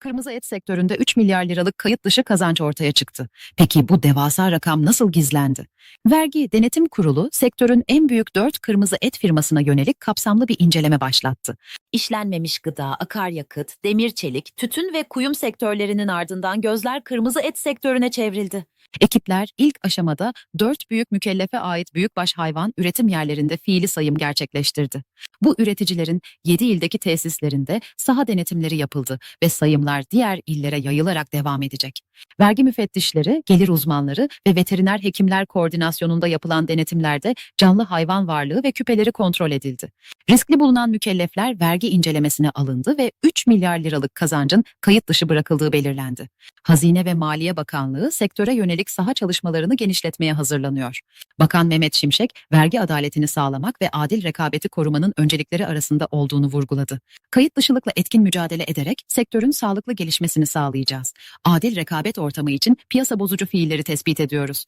Kırmızı et sektöründe 3 milyar liralık kayıt dışı kazanç ortaya çıktı. Peki bu devasa rakam nasıl gizlendi? Vergi Denetim Kurulu sektörün en büyük 4 kırmızı et firmasına yönelik kapsamlı bir inceleme başlattı. İşlenmemiş gıda, akaryakıt, demir çelik, tütün ve kuyum sektörlerinin ardından gözler kırmızı et sektörüne çevrildi. Ekipler ilk aşamada 4 büyük mükellefe ait büyükbaş hayvan üretim yerlerinde fiili sayım gerçekleştirdi. Bu üreticilerin 7 ildeki tesislerinde saha denetimleri yapıldı ve sayımlar diğer illere yayılarak devam edecek. Vergi müfettişleri, gelir uzmanları ve veteriner hekimler koordinasyonunda yapılan denetimlerde canlı hayvan varlığı ve küpeleri kontrol edildi. Riskli bulunan mükellefler vergi incelemesine alındı ve 3 milyar liralık kazancın kayıt dışı bırakıldığı belirlendi. Hazine ve Maliye Bakanlığı sektöre yönelik saha çalışmalarını genişletmeye hazırlanıyor. Bakan Mehmet Şimşek, vergi adaletini sağlamak ve adil rekabeti korumanın öncelikleri arasında olduğunu vurguladı. Kayıt dışılıkla etkin mücadele ederek sektörün sağlıklı gelişmesini sağlayacağız. Adil rekabet ortamı için piyasa bozucu fiilleri tespit ediyoruz.